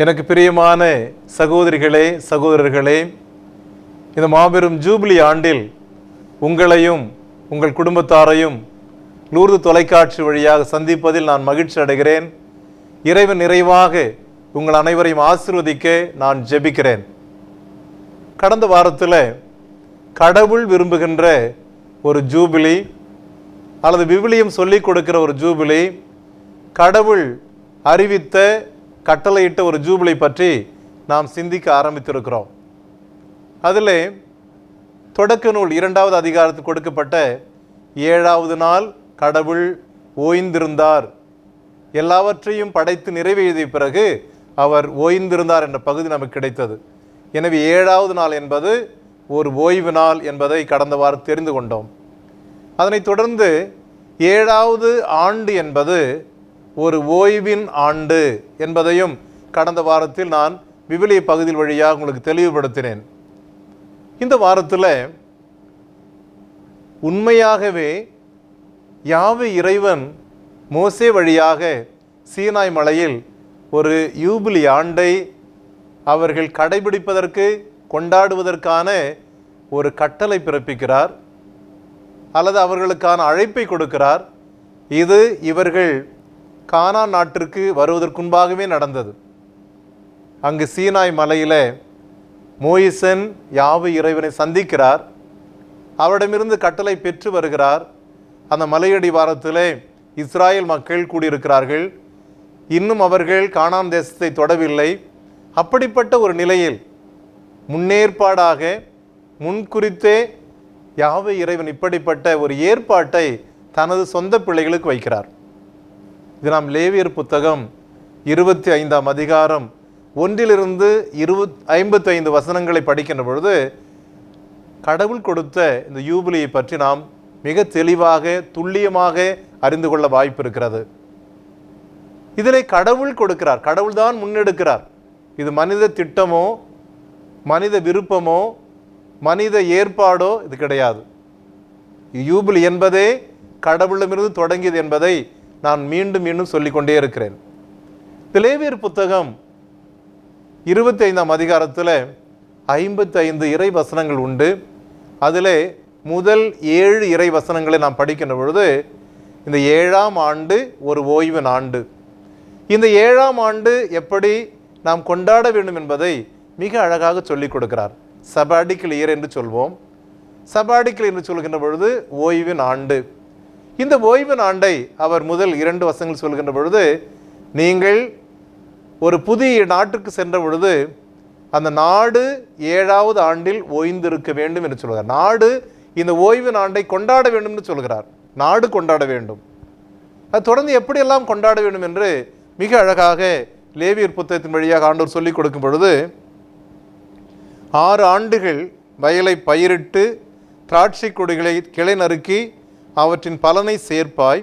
எனக்கு பிரியமான சகோதரிகளே சகோதரர்களே இந்த மாபெரும் ஜூபிலி ஆண்டில் உங்களையும் உங்கள் குடும்பத்தாரையும் லூர்து தொலைக்காட்சி வழியாக சந்திப்பதில் நான் மகிழ்ச்சி அடைகிறேன். இறைவன் நிறைவாக உங்கள் அனைவரையும் ஆசிர்வதிக்க நான் ஜெபிக்கிறேன். கடந்த வாரத்தில் கடவுள் விரும்புகின்ற ஒரு ஜூபிலி அல்லது விவிலியம் சொல்லிக் கொடுக்கிற ஒரு ஜூபிலி கடவுள் அறிவித்த கட்டளையிட்ட ஒரு ஜூபிலி பற்றி நாம் சிந்திக்க ஆரம்பித்திருக்கிறோம். அதில் தொடக்க நூல் இரண்டாவது அதிகாரத்தில் கொடுக்கப்பட்ட ஏழாவது நாள் கடவுள் ஓய்ந்திருந்தார். எல்லாவற்றையும் படைத்து நிறைவேறிய பிறகு அவர் ஓய்ந்திருந்தார் என்ற பகுதி நமக்கு கிடைத்தது. எனவே ஏழாவது நாள் என்பது ஒரு ஓய்வு நாள் என்பதை கடந்த வாரம் தெரிந்து கொண்டோம். அதனைத் தொடர்ந்து ஏழாவது ஆண்டு என்பது ஒரு ஓய்வின் ஆண்டு என்பதையும் கடந்த வாரத்தில் நான் விவிலிய பகுதியில் வழியாக உங்களுக்கு தெளிவுபடுத்தினேன். இந்த வாரத்தில் உண்மையாகவே யாவை இறைவன் மோசே வழியாக சீனாய் மலையில் ஒரு யூபிலி ஆண்டை அவர்கள் கடைபிடிப்பதற்கு கொண்டாடுவதற்கான ஒரு கட்டளை பிறப்பிக்கிறார். அல்லது அவர்களுக்கான அழைப்பை கொடுக்கிறார். இது இவர்கள் கானா நாட்டிற்கு வருவதற்குன்பாகவே நடந்தது. அங்கு சீனாய் மலையிலே மோயிசன் யாவு இறைவனை சந்திக்கிறார். அவரிடமிருந்து கட்டளை பெற்று வருகிறார். அந்த மலையடி வாரத்திலே இஸ்ராயல் மக்கள் கூடியிருக்கிறார்கள். இன்னும் அவர்கள் கானான் தேசத்தை தொடவில்லை. அப்படிப்பட்ட ஒரு நிலையில் முன்னேற்பாடாக முன்குறித்தே யாவை இறைவன் இப்படிப்பட்ட ஒரு ஏற்பாட்டை தனது சொந்த பிள்ளைகளுக்கு வைக்கிறார். இது நாம் லேவியர் புத்தகம் இருபத்தி ஐந்தாம் அதிகாரம் ஒன்றிலிருந்து இருபத் ஐம்பத்தைந்து வசனங்களை படிக்கின்ற பொழுது கடவுள் கொடுத்த இந்த யூபிலியை பற்றி நாம் மிக தெளிவாக துல்லியமாக அறிந்து கொள்ள வாய்ப்பு இருக்கிறது. இதிலே கடவுள் கொடுக்கிறார் கடவுள்தான் முன்னெடுக்கிறார். இது மனித திட்டமோ மனித விருப்பமோ மனித ஏற்பாடோ இது கிடையாது. யூபிலி என்பதே கடவுளிடமிருந்து தொடங்கியது என்பதை நான் மீண்டும் மீண்டும் சொல்லிக்கொண்டே இருக்கிறேன். திலேவியர் புத்தகம் இருபத்தி ஐந்தாம் அதிகாரத்தில் ஐம்பத்தி ஐந்து இறை வசனங்கள் உண்டு. அதில் முதல் ஏழு இறை வசனங்களை நாம் படிக்கின்ற பொழுது இந்த ஏழாம் ஆண்டு ஒரு ஓய்வின் ஆண்டு இந்த ஏழாம் ஆண்டு எப்படி நாம் கொண்டாட வேண்டும் என்பதை மிக அழகாக சொல்லிக் கொடுக்கிறார். சபாடிக்கல் இயர் என்று சொல்வோம். சபாடிக்கல் என்று சொல்கின்ற பொழுது ஓய்வின் ஆண்டு இந்த ஓய்வின் ஆண்டை அவர் முதல் இரண்டு வசங்கள் சொல்கின்ற பொழுது நீங்கள் ஒரு புதிய நாட்டுக்கு சென்ற பொழுது அந்த நாடு ஏழாவது ஆண்டில் ஓய்ந்திருக்க வேண்டும் என்று சொல்கிறார். நாடு இந்த ஓய்வின் ஆண்டை கொண்டாட வேண்டும் என்று சொல்கிறார். நாடு கொண்டாட வேண்டும். அது தொடர்ந்து எப்படியெல்லாம் கொண்டாட வேண்டும் என்று மிக அழகாக லேவியர் புத்தகத்தின் வழியாக ஆண்டோர் சொல்லிக் கொடுக்கும் பொழுது ஆறு ஆண்டுகள் வயலை பயிரிட்டு திராட்சை கொடிகளை கிளை நறுக்கி அவற்றின் பலனை சேர்ப்பாய்.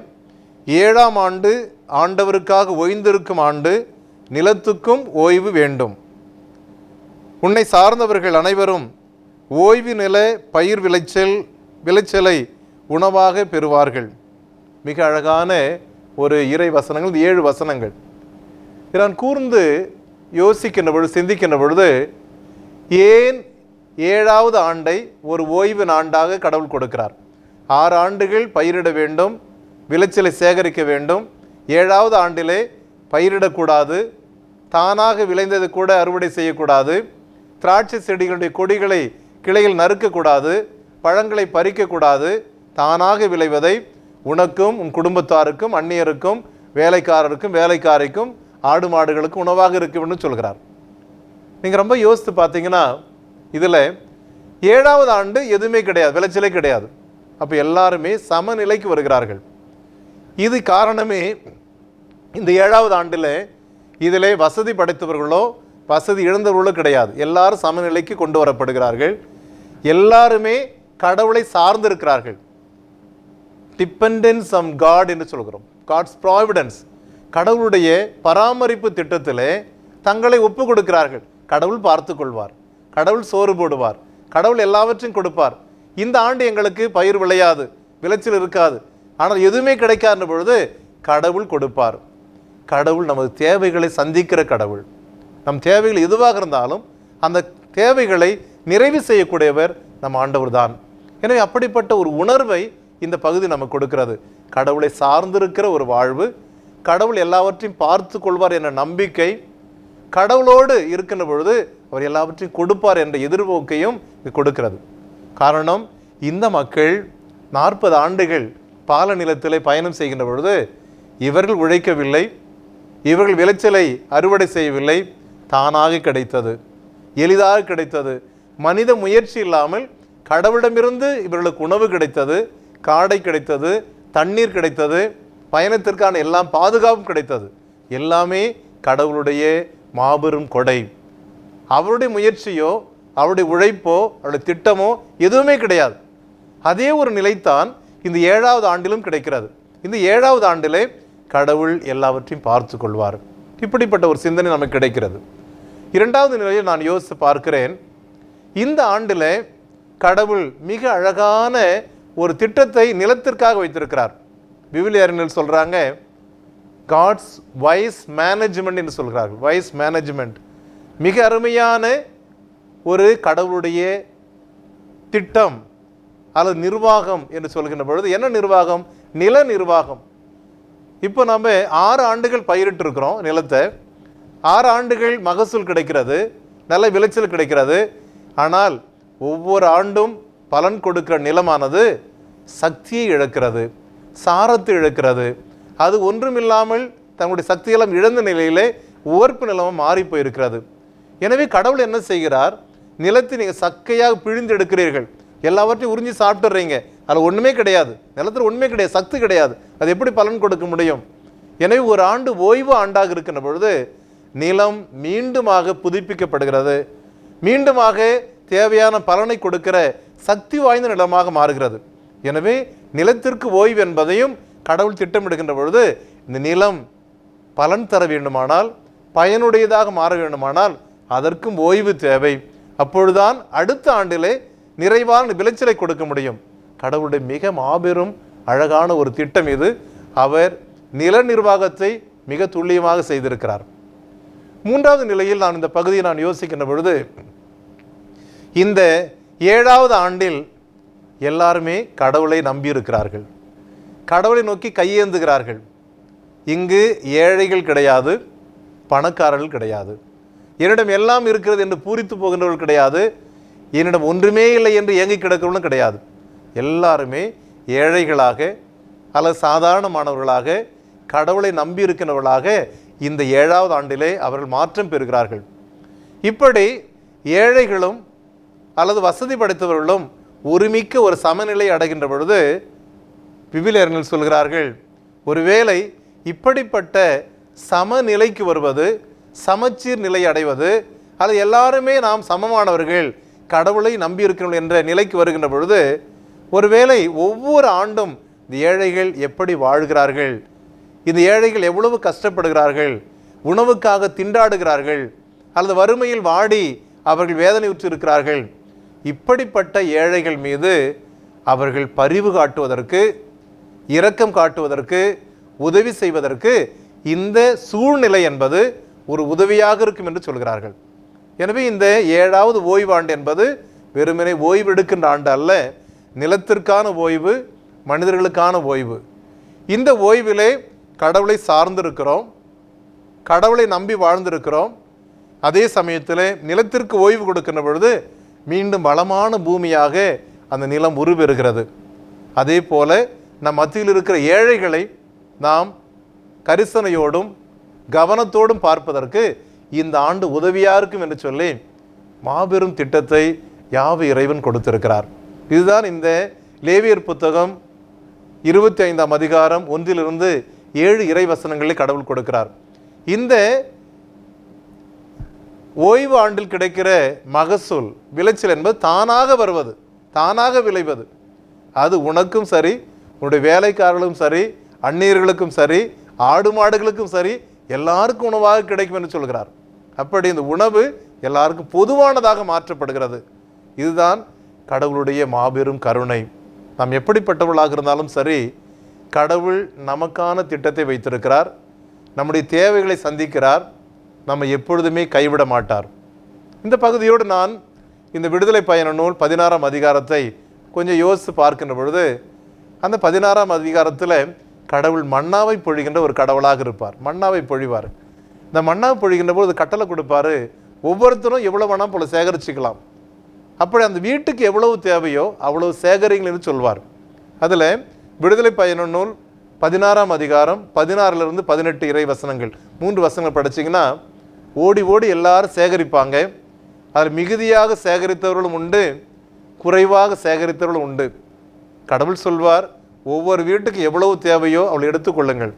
ஏழாம் ஆண்டு ஆண்டவருக்காக ஓய்ந்திருக்கும் ஆண்டு நிலத்துக்கும் ஓய்வு வேண்டும். உன்னை சார்ந்தவர்கள் அனைவரும் ஓய்வு நில பயிர் விளைச்சல் விளைச்சலை உணவாக பெறுவார்கள். மிக அழகான ஒரு இறை வசனங்கள் ஏழு வசனங்கள். நான் கூர்ந்து யோசிக்கின்ற பொழுது சிந்திக்கின்ற பொழுது ஏன் ஏழாவது ஆண்டை ஒரு ஓய்வு ஆண்டாக கடவுள் கொடுக்கிறார்? ஆறு ஆண்டுகள் பயிரிட வேண்டும் விளைச்சலை சேகரிக்க வேண்டும். ஏழாவது ஆண்டிலே பயிரிடக்கூடாது. தானாக விளைந்தது கூட அறுவடை செய்யக்கூடாது. திராட்சை செடிகளுடைய கொடிகளை கிளையில் நறுக்கக்கூடாது. பழங்களை பறிக்கக்கூடாது. தானாக விளைவதை உனக்கும் உன் குடும்பத்தாருக்கும் அந்நியருக்கும் வேலைக்காரருக்கும் வேலைக்காரிக்கும் ஆடு மாடுகளுக்கும் உணவாக இருக்கும்னு சொல்கிறார். நீங்கள் ரொம்ப யோசித்து பார்த்தீங்கன்னா இதில் ஏழாவது ஆண்டு எதுவுமே கிடையாது விளைச்சலே கிடையாது. அப்போ எல்லாருமே சமநிலைக்கு வருகிறார்கள். இது காரணமே இந்த ஏழாவது ஆண்டில் இதில் வசதி படைத்தவர்களோ வசதி இழந்தவர்களோ கிடையாது. எல்லாரும் சமநிலைக்கு கொண்டு வரப்படுகிறார்கள். எல்லாருமே கடவுளை சார்ந்திருக்கிறார்கள். டிபெண்டன்ஸ் ஆன் காட் என்று சொல்கிறோம். காட்ஸ் ப்ராவிடன்ஸ் கடவுளுடைய பராமரிப்பு திட்டத்தில் தங்களை ஒப்பு கொடுக்கிறார்கள் கடவுள் பார்த்து கொள்வார் கடவுள் சோறு போடுவார். கடவுள் எல்லாவற்றையும் கொடுப்பார். இந்த ஆண்டு எங்களுக்கு பயிர் விளையாது விளைச்சல் இருக்காது. ஆனால் எதுவுமே கிடைக்காத பொழுது கடவுள் கொடுப்பார். கடவுள் நமது தேவைகளை சந்திக்கிற கடவுள். நம் தேவைகள் எதுவாக இருந்தாலும் அந்த தேவைகளை நிறைவு செய்யக்கூடியவர் நம் ஆண்டவர் தான். எனவே அப்படிப்பட்ட ஒரு உணர்வை இந்த பகுதி நமக்கு கொடுக்கிறது. கடவுளை சார்ந்திருக்கிற ஒரு வாழ்வு கடவுள் எல்லாவற்றையும் பார்த்து கொள்வார் என்ற நம்பிக்கை கடவுளோடு இருக்கின்ற பொழுது அவர் எல்லாவற்றையும் கொடுப்பார் என்ற எதிர்போக்கையும் இது கொடுக்கிறது. காரணம் இந்த மக்கள் நாற்பது ஆண்டுகள் பால நிலத்தில் பயணம் செய்கின்ற பொழுது இவர்கள் உழைக்கவில்லை இவர்கள் விளைச்சலை அறுவடை செய்யவில்லை தானாக கிடைத்தது எளிதாக கிடைத்தது. மனித முயற்சி இல்லாமல் கடவுளிடமிருந்து இவர்களுக்கு உணவு கிடைத்தது காடை கிடைத்தது தண்ணீர் கிடைத்தது பயணத்திற்கான எல்லாம் பாதுகாப்பும் கிடைத்தது. எல்லாமே கடவுளுடைய மாபெரும் கொடை. அவருடைய முயற்சியோ அவருடைய உழைப்போ அவருடைய திட்டமோ எதுவுமே கிடையாது. அதே ஒரு நிலைத்தான் இந்த ஏழாவது ஆண்டிலும் கிடைக்கிறது. இந்த ஏழாவது ஆண்டிலே கடவுள் எல்லாவற்றையும் பார்த்து கொள்வார். இப்படிப்பட்ட ஒரு சிந்தனை நமக்கு கிடைக்கிறது. இரண்டாவது நிலையில் நான் யோசித்து பார்க்கிறேன் இந்த ஆண்டில் கடவுள் மிக அழகான ஒரு திட்டத்தை நிலத்திற்காக வைத்திருக்கிறார். விவிலியறிஞர்கள் சொல்கிறாங்க காட்ஸ் வைஸ் மேனேஜ்மெண்ட் என்று சொல்கிறார்கள். வைஸ் மேனேஜ்மெண்ட் மிக அருமையான ஒரு கடவுளுடைய திட்டம் அல்லது நிர்வாகம் என்று சொல்கின்ற பொழுது என்ன நிர்வாகம்? நில நிர்வாகம். இப்போ நம்ம ஆறு ஆண்டுகள் பயிரிட்டிருக்கிறோம் நிலத்தை. ஆறு ஆண்டுகள் மகசூல் கிடைக்கிறது நல்ல விளைச்சல் கிடைக்கிறது. ஆனால் ஒவ்வொரு ஆண்டும் பலன் கொடுக்கிற நிலமானது சக்தியை இழக்கிறது சாரத்தை இழக்கிறது. அது ஒன்றுமில்லாமல் தங்களுடைய சக்தியெல்லாம் இழந்த நிலையிலே உவர்ப்பு நிலமும் மாறி போயிருக்கிறது. எனவே கடவுள் என்ன செய்கிறார்? நிலத்தை நீங்கள் சக்கையாக பிழிந்து எடுக்கிறீர்கள். எல்லாவற்றையும் உறிஞ்சி சாப்பிட்டுறீங்க. அதில் ஒன்றுமே கிடையாது. நிலத்தில் ஒன்றுமே கிடையாது. சக்தி கிடையாது. அது எப்படி பலன் கொடுக்க முடியும்? எனவே ஒரு ஆண்டு ஓய்வு ஆண்டாக இருக்கின்ற பொழுது நிலம் மீண்டுமாக புதுப்பிக்கப்படுகிறது. மீண்டுமாக தேவையான பலனை கொடுக்கிற சக்தி வாய்ந்த நிலமாக மாறுகிறது. எனவே நிலத்திற்கு ஓய்வு என்பதையும் கடவுள் திட்டமிடுகின்ற பொழுது இந்த நிலம் பலன் தர வேண்டுமானால் பயனுடையதாக மாற வேண்டுமானால் அதற்கும் ஓய்வு தேவை. அப்பொழுதுதான் அடுத்த ஆண்டிலே நிறைவான விளைச்சலை கொடுக்க முடியும். கடவுளுடைய மிக மாபெரும் அழகான ஒரு திட்டம் இது. அவர் நில நிர்வாகத்தை மிக துல்லியமாக செய்திருக்கிறார். மூன்றாவது நிலையில் நான் இந்த பகுதியை நான் யோசிக்கின்ற பொழுது இந்த ஏழாவது ஆண்டில் எல்லாருமே கடவுளை நம்பியிருக்கிறார்கள். கடவுளை நோக்கி கையேந்துகிறார்கள். இங்கு ஏழைகள் கிடையாது பணக்காரர்கள் கிடையாது. என்னிடம் எல்லாம் இருக்கிறது என்று பூரித்து போகின்றவர்கள் கிடையாது. என்னிடம் ஒன்றுமே இல்லை என்று ஏங்கி கிடக்கிறவர்களும் கிடையாது. எல்லாருமே ஏழைகளாக அல்லது சாதாரணமானவர்களாக கடவுளை நம்பி இருக்கின்றவர்களாக இந்த ஏழாவது ஆண்டிலே அவர்கள் மாற்றம் பெறுகிறார்கள். இப்படி ஏழைகளும் அல்லது வசதி படைத்தவர்களும் ஒருமிக்க ஒரு சமநிலை அடைகின்ற பொழுது விவிலியர்கள் சொல்கிறார்கள் ஒருவேளை இப்படிப்பட்ட சமநிலைக்கு வருவது சமச்சீர் நிலை அடைவது அது எல்லாருமே நாம் சமமானவர்கள் கடவுளை நம்பியிருக்கிறோம் என்ற நிலைக்கு வருகின்ற பொழுது ஒருவேளை ஒவ்வொரு ஆண்டும் இந்த ஏழைகள் எப்படி வாழ்கிறார்கள் இந்த ஏழைகள் எவ்வளவு கஷ்டப்படுகிறார்கள் உணவுக்காக திண்டாடுகிறார்கள் அல்லது வறுமையில் வாடி அவர்கள் வேதனையுற்று இருக்கிறார்கள் இப்படிப்பட்ட ஏழைகள் மீது அவர்கள் பரிவு காட்டுவதற்கு இரக்கம் காட்டுவதற்கு உதவி செய்வதற்கு இந்த சூழ்நிலை என்பது ஒரு உதவியாக இருக்கும் என்று சொல்கிறார்கள். எனவே இந்த ஏழாவது ஓய்வாண்டு என்பது வெறுமனே ஓய்வு எடுக்கின்ற ஆண்டு அல்ல நிலத்திற்கான ஓய்வு மனிதர்களுக்கான ஓய்வு. இந்த ஓய்விலே கடவுளை சார்ந்திருக்கிறோம் கடவுளை நம்பி வாழ்ந்திருக்கிறோம். அதே சமயத்தில் நிலத்திற்கு ஓய்வு கொடுக்கின்ற பொழுது மீண்டும் வளமான பூமியாக அந்த நிலம் உருவெறுகிறது. அதே போல நம் மத்தியில் இருக்கிற ஏழைகளை நாம் கரிசனையோடும் கவனத்தோடும் பார்ப்பதற்கு இந்த ஆண்டு உதவியாக இருக்கும் என்று சொல்லி மாபெரும் திட்டத்தை யாவு இறைவன் கொடுத்திருக்கிறார். இதுதான் இந்த லேவியர் புத்தகம் இருபத்தி ஐந்தாம் அதிகாரம் ஒன்றிலிருந்து ஏழு இறை வசனங்களை கடவுள் கொடுக்கிறார். இந்த ஓய்வு ஆண்டில் கிடைக்கிற மகசூல் விளைச்சல் என்பது தானாக வருவது தானாக விளைவது. அது உனக்கும் சரி உன்னுடைய வேலைக்காரர்களும் சரி அந்நியர்களுக்கும் சரி ஆடு மாடுகளுக்கும் சரி எல்லாருக்கும் உணவாக கிடைக்கும் என்று சொல்கிறார். அப்படி இந்த உணவு எல்லாருக்கும் பொதுவானதாக மாற்றப்படுகிறது. இதுதான் கடவுளுடைய மாபெரும் கருணை. நாம் எப்படிப்பட்டவர்களாக இருந்தாலும் சரி கடவுள் நமக்கான திட்டத்தை வைத்திருக்கிறார். நம்முடைய தேவைகளை சந்திக்கிறார். நம்ம எப்பொழுதுமே கைவிட மாட்டார். இந்த பகுதியோடு நான் இந்த விடுதலை பயண நூல் பதினாறாம் அதிகாரத்தை கொஞ்சம் யோசித்து பார்க்கின்ற பொழுது அந்த பதினாறாம் அதிகாரத்தில் கடவுள் மன்னாவை பொழிகின்ற ஒரு கடவுளாக இருப்பார். மன்னாவை பொழிவார். இந்த மன்னாவை பொழிகின்ற போது கட்டளை கொடுப்பாரு ஒவ்வொருத்தரும் எவ்வளோ வேணால் போல சேகரிச்சுக்கலாம். அப்படி அந்த வீட்டுக்கு எவ்வளவு தேவையோ அவ்வளவு சேகரிங்கள்னு சொல்வார். அதில் விடுதலை பயண நூல் பதினாறாம் அதிகாரம் பதினாறுலேருந்து பதினெட்டு இறை வசனங்கள் மூன்று வசனங்கள் படிச்சீங்கன்னா ஓடி ஓடி எல்லாரும் சேகரிப்பாங்க. அதில் மிகுதியாக சேகரித்தவர்களும் உண்டு குறைவாக சேகரித்தவர்களும் உண்டு. கடவுள் சொல்வார் ஒவ்வொரு வீட்டுக்கு எவ்வளவு தேவையோ அவள் எடுத்துக்கொள்ளுங்கள்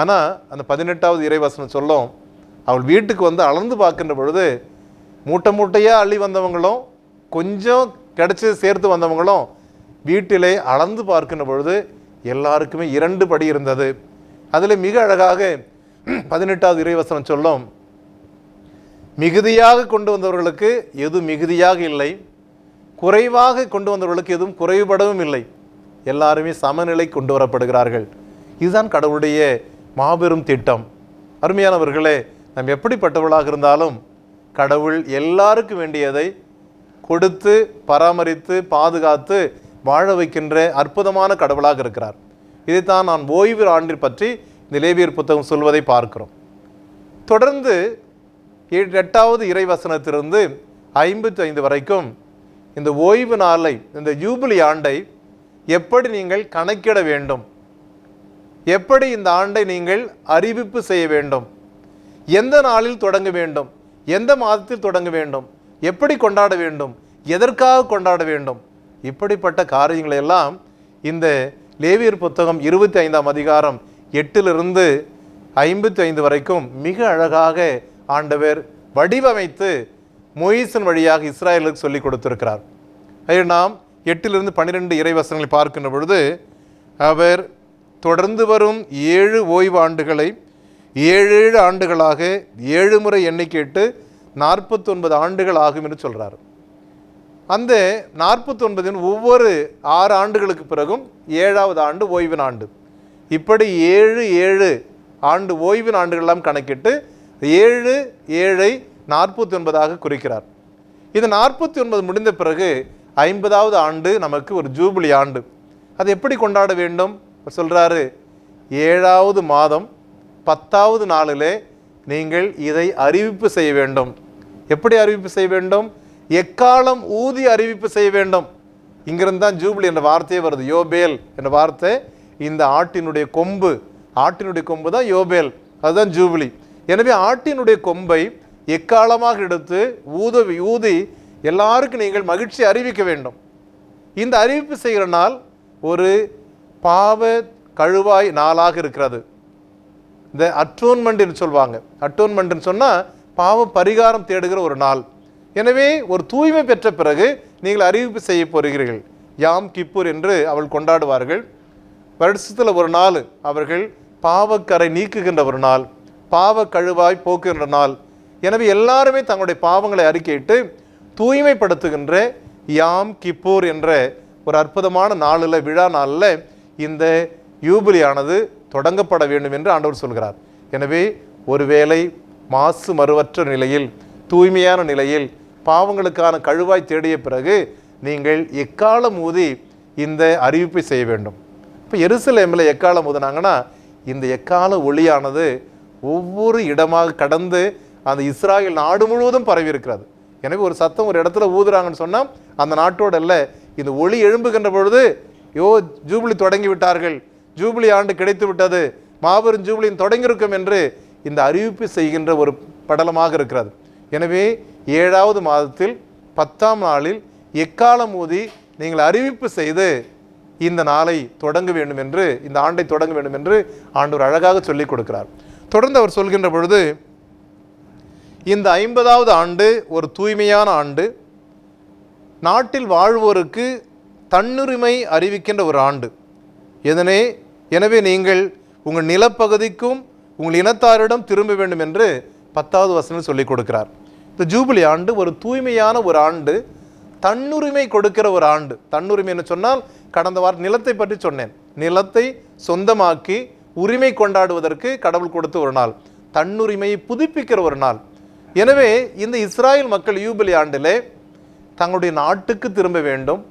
ஆனால் அந்த பதினெட்டாவது இறைவசனம் சொல்லும் அவள் வீட்டுக்கு வந்து அளந்து பார்க்கின்ற பொழுது மூட்டை மூட்டையாக அள்ளி வந்தவங்களும் கொஞ்சம் கிடச்சி சேர்த்து வந்தவங்களும் வீட்டிலே அளந்து பார்க்கின்ற பொழுது எல்லாருக்குமே இரண்டு படி இருந்தது. அதில் மிக அழகாக பதினெட்டாவது இறைவசனம் சொல்லும் மிகுதியாக கொண்டு வந்தவர்களுக்கு எது மிகுதியாக இல்லை குறைவாக கொண்டு வந்தவர்களுக்கு எதுவும் குறைபடவும் இல்லை. எல்லாருமே சமநிலை கொண்டு வரப்படுகிறார்கள். இதுதான் கடவுளுடைய மாபெரும் திட்டம். அருமையானவர்களே நாம் எப்படிப்பட்டவர்களாக இருந்தாலும் கடவுள் எல்லாருக்கும் வேண்டியதை கொடுத்து பராமரித்து பாதுகாத்து வாழ வைக்கின்ற அற்புதமான கடவுளாக இருக்கிறார். இதைத்தான் நான் ஓய்வு ஆண்டில் பற்றி இந்த லேவியர் புத்தகம் சொல்வதை பார்க்கிறோம். தொடர்ந்து எட்டாவது இறைவசனத்திலிருந்து ஐம்பத்தி ஐந்து வரைக்கும் இந்த ஓய்வு நாளை இந்த ஜூபிலி ஆண்டை எப்படி நீங்கள் கணக்கிட வேண்டும்? எப்படி இந்த ஆண்டை நீங்கள் அறிவிப்பு செய்ய வேண்டும்? எந்த நாளில் தொடங்க வேண்டும்? எந்த மாதத்தில் தொடங்க வேண்டும்? எப்படி கொண்டாட வேண்டும்? எதற்காக கொண்டாட வேண்டும்? இப்படிப்பட்ட காரியங்களை எல்லாம் இந்த லேவியர் புத்தகம் இருபத்தி ஐந்தாம் அதிகாரம் எட்டிலிருந்து ஐம்பத்தி ஐந்து வரைக்கும் மிக அழகாக ஆண்டவர் வடிவமைத்து மொயிசன் வழியாக இஸ்ராயலுக்கு சொல்லிக் கொடுத்திருக்கிறார். அதில் நாம் எட்டிலிருந்து பன்னிரெண்டு இறைவசனங்களை பார்க்கின்ற பொழுது அவர் தொடர்ந்து வரும் ஏழு ஓய்வு ஆண்டுகளை ஏழு ஏழு ஆண்டுகளாக ஏழு முறை எண்ணிக்கையிட்டு நாற்பத்தொன்பது ஆண்டுகள் ஆகும் என்று சொல்கிறார் அந்த நாற்பத்தொன்பதின் ஒவ்வொரு ஆறு ஆண்டுகளுக்கு பிறகும் ஏழாவது ஆண்டு ஓய்வின் ஆண்டு. இப்படி ஏழு ஏழு ஆண்டு ஓய்வின் ஆண்டுகளெல்லாம் கணக்கிட்டு ஏழு ஏழை நாற்பத்தி ஒன்பதாக குறிக்கிறார். இது நாற்பத்தி ஒன்பது முடிந்த பிறகு ஐம்பதாவது ஆண்டு நமக்கு ஒரு ஜூபிலி ஆண்டு. அது எப்படி கொண்டாட வேண்டும்? அவர் ஏழாவது மாதம் பத்தாவது நாளிலே நீங்கள் இதை அறிவிப்பு செய்ய வேண்டும். எப்படி அறிவிப்பு செய்ய வேண்டும்? எக்காலம் ஊதி அறிவிப்பு செய்ய வேண்டும்? இங்கிருந்து தான் ஜூபிலி என்ற வார்த்தையே வருது. யோபேல் என்ற வார்த்தை இந்த ஆட்டினுடைய கொம்பு ஆட்டினுடைய கொம்பு தான் யோபேல். அதுதான் ஜூபிலி. எனவே ஆட்டினுடைய கொம்பை எக்காலமாக எடுத்து ஊத ஊதி எல்லாருக்கும் நீங்கள் மகிழ்ச்சி அறிவிக்க வேண்டும். இந்த அறிவிப்பு செய்கிற நாள் ஒரு பாவ கழுவாய் நாளாக இருக்கிறது. இந்த அட்டோன்மெண்ட்னு சொல்லுவாங்க சொல்வாங்க. அட்டோன்மெண்ட்னு சொன்னால் பாவ பரிகாரம் தேடுகிற ஒரு நாள். எனவே ஒரு தூய்மை பெற்ற பிறகு நீங்கள் அறிவிப்பு செய்ய போகிறீர்கள். யாம் கிப்பூர் என்று அவள் கொண்டாடுவார்கள். வருஷத்தில் ஒரு நாள் அவர்கள் பாவக்கரை நீக்குகின்ற ஒரு நாள். பாவ கழுவாய் போக்குகின்ற நாள். எனவே எல்லாருமே தங்களுடைய பாவங்களை அறிக்கையிட்டு தூய்மைப்படுத்துகின்ற யாம் கிப்பூர் என்ற ஒரு அற்புதமான நாளில் விழா நாளில் இந்த யூபிலியானது தொடங்கப்பட வேண்டும் என்று ஆண்டவர் சொல்கிறார். எனவே ஒருவேளை மாசு மறுவற்ற நிலையில் தூய்மையான நிலையில் பாவங்களுக்கான கழுவாய் தேடிய பிறகு நீங்கள் எக்காலம் ஊதி இந்த அறிவிப்பை செய்ய வேண்டும்? இப்போ எருசலேமில் எக்காலம் ஊதுனாங்கன்னா இந்த எக்கால ஒளியானது ஒவ்வொரு இடமாக கடந்து அந்த இஸ்ராயல் நாடு முழுவதும் பரவி இருக்கிறது எனவே ஒரு சத்தம் ஒரு இடத்துல ஊதுறாங்கன்னு சொன்னால் அந்த நாட்டோட அல்ல. இந்த ஒளி எழும்புகின்ற பொழுது யோ ஜூபிலி தொடங்கி விட்டார்கள். ஜூபிலி ஆண்டு கிடைத்து விட்டது. மாபெரும் ஜூபிலியின் தொடங்கியிருக்கும் என்று இந்த அறிவிப்பு செய்கின்ற ஒரு படலமாக இருக்கிறது. எனவே ஏழாவது மாதத்தில் பத்தாம் நாளில் எக்காலம் ஊதி நீங்கள் அறிவிப்பு செய்து இந்த நாளை தொடங்க வேண்டும் என்று இந்த ஆண்டை தொடங்க வேண்டும் என்று ஆண்டவர் அழகாக சொல்லிக் கொடுக்கிறார். தொடர்ந்து அவர் சொல்கின்ற பொழுது இந்த ஐம்பதாவது ஆண்டு ஒரு தூய்மையான ஆண்டு. நாட்டில் வாழ்வோருக்கு தன்னுரிமை அறிவிக்கின்ற ஒரு ஆண்டு. இதனே எனவே நீங்கள் உங்கள் நிலப்பகுதிக்கும் உங்கள் இனத்தாரிடம் திரும்ப வேண்டும் என்று பத்தாவது வசனம் சொல்லிக் கொடுக்கிறார். இந்த ஜூபிலி ஆண்டு ஒரு தூய்மையான ஒரு ஆண்டு தன்னுரிமை கொடுக்கிற ஒரு ஆண்டு. தன்னுரிமைன்னு சொன்னால் கடந்த வாரம் நிலத்தை பற்றி சொன்னேன். நிலத்தை சொந்தமாக்கி உரிமை கொண்டாடுவதற்கு கடவுள் கொடுத்த ஒரு நாள். தன்னுரிமையை புதுப்பிக்கிற ஒரு நாள். எனவே இந்த இஸ்ராயல் மக்கள் யூபிலி ஆண்டிலே தங்களுடைய நாட்டுக்கு திரும்ப வேண்டும்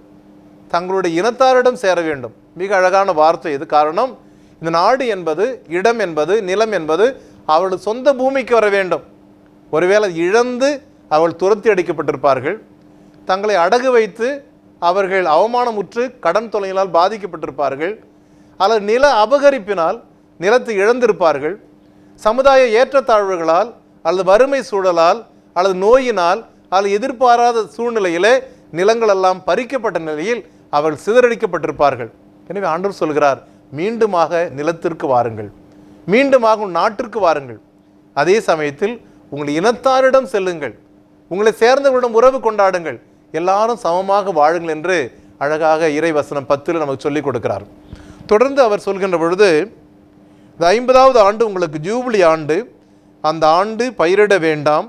தங்களுடைய இனத்தாரிடம் சேர வேண்டும். மிக அழகான வார்த்தை இது. காரணம் இந்த நாடு என்பது இடம் என்பது நிலம் என்பது அவள் சொந்த பூமிக்கு வர வேண்டும். ஒருவேளை இழந்து அவள் துரத்தி அடிக்கப்பட்டிருப்பார்கள். தங்களை அடகு வைத்து அவர்கள் அவமானமுற்று கடன் தொலையினால் பாதிக்கப்பட்டிருப்பார்கள். அல்லது நில அபகரிப்பினால் நிலத்தை இழந்திருப்பார்கள். சமுதாய ஏற்றத்தாழ்வுகளால் அல்லது வறுமை சூழலால் அல்லது நோயினால் அல்லது எதிர்பாராத சூழ்நிலையிலே நிலங்களெல்லாம் பறிக்கப்பட்ட நிலையில் அவர்கள் சிதறடிக்கப்பட்டிருப்பார்கள். எனவே ஆண்டவர் சொல்கிறார் மீண்டுமாக நிலத்திற்கு வாருங்கள். மீண்டுமாக உன் நாட்டிற்கு வாருங்கள். அதே சமயத்தில் உங்கள் இனத்தாரிடம் செல்லுங்கள். உங்களை சேர்ந்தவர்களிடம் உறவு கொண்டாடுங்கள். எல்லாரும் சமமாக வாழுங்கள் என்று அழகாக இறை வசனம் பத்தில் நமக்கு சொல்லிக் கொடுக்கிறார். தொடர்ந்து அவர் சொல்கின்ற பொழுது இந்த ஐம்பதாவது ஆண்டு உங்களுக்கு ஜூபிலி ஆண்டு. அந்த ஆண்டு பயிரிட வேண்டாம்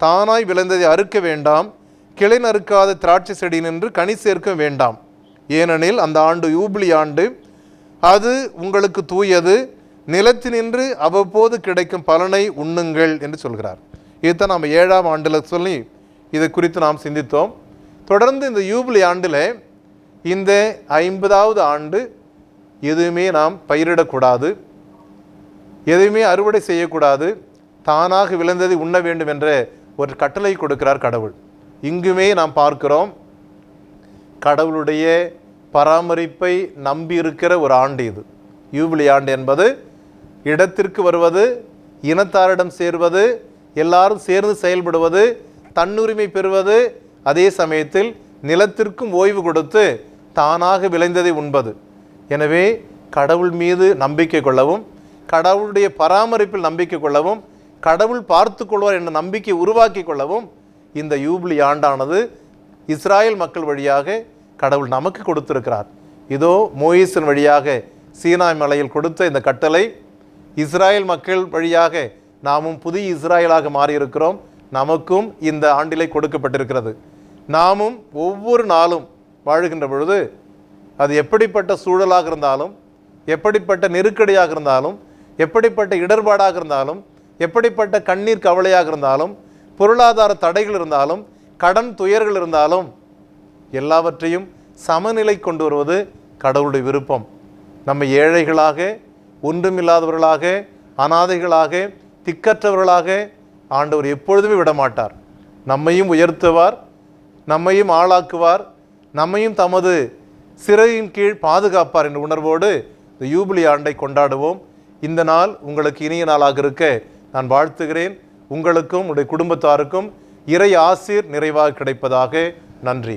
தானாய் விளைந்ததை அறுக்க வேண்டாம் கிளை நறுக்காத திராட்சை செடி நின்று கனி சேர்க்க வேண்டாம். ஏனெனில் அந்த ஆண்டு யூபிளி ஆண்டு. அது உங்களுக்கு தூயது நிலத்தினின்று அவ்வப்போது கிடைக்கும் பலனை உண்ணுங்கள் என்று சொல்கிறார். இதுதான் நாம் ஏழாம் ஆண்டில் சொல்லி இதை குறித்து நாம் சிந்தித்தோம். தொடர்ந்து இந்த யூபிலி ஆண்டில் இந்த ஐம்பதாவது ஆண்டு எதுவுமே நாம் பயிரிடக்கூடாது எதையுமே அறுவடை செய்யக்கூடாது. தானாக விளைந்ததை உண்ண வேண்டும் என்று ஒரு கட்டளை கொடுக்கிறார் கடவுள். இங்குமே நாம் பார்க்கிறோம் கடவுளுடைய பராமரிப்பை நம்பி இருக்கிற ஒரு ஆண்டு இது. யூபிலி ஆண்டு என்பது இடத்திற்கு வருவது இனத்தாரிடம் சேர்வது எல்லாரும் சேர்ந்து செயல்படுவது தன்னுரிமை பெறுவது அதே சமயத்தில் நிலத்திற்கும் ஓய்வு கொடுத்து தானாக விளைந்ததை உண்பது. எனவே கடவுள் மீது நம்பிக்கை கொள்ளவும் கடவுளுடைய பராமரிப்பில் நம்பிக்கை கொள்ளவும் கடவுள் பார்த்து கொள்வார் என்ற நம்பிக்கை உருவாக்கி கொள்ளவும் இந்த யூபிலி ஆண்டானது இஸ்ராயல் மக்கள் வழியாக கடவுள் நமக்கு கொடுத்திருக்கிறார். இதோ மோயிசன் வழியாக சீனாய் மலையில் கொடுத்த இந்த கட்டளை இஸ்ராயல் மக்கள் வழியாக நாமும் புதிய இஸ்ராயலாக மாறியிருக்கிறோம். நமக்கும் இந்த ஆண்டிலே கொடுக்கப்பட்டிருக்கிறது. நாமும் ஒவ்வொரு நாளும் வாழுகின்ற பொழுது அது எப்படிப்பட்ட சூழலாக இருந்தாலும் எப்படிப்பட்ட நெருக்கடியாக இருந்தாலும் எப்படிப்பட்ட இடர்பாடாக இருந்தாலும் எப்படிப்பட்ட கண்ணீர் கவலையாக இருந்தாலும் பொருளாதார தடைகள் இருந்தாலும் கடன் துயர்கள் இருந்தாலும் எல்லாவற்றையும் சமநிலை கொண்டு வருவது கடவுளுடைய விருப்பம். நம்ம ஏழைகளாக ஒன்றுமில்லாதவர்களாக அனாதைகளாக திக்கற்றவர்களாக ஆண்டவர் எப்பொழுதுமே விடமாட்டார். நம்மையும் உயர்த்துவார் நம்மையும் ஆளாக்குவார் நம்மையும் தமது சிறையின் கீழ் பாதுகாப்பார் என்ற உணர்வோடு இந்த யூபிலி ஆண்டை கொண்டாடுவோம். இந்த நாள் உங்களுக்கு இனிய நாளாக இருக்க நான் வாழ்த்துகிறேன் உங்களுக்கும் உடைய குடும்பத்தாருக்கும் இறை ஆசீர் நிறைவாக கிடைப்பதாக நன்றி.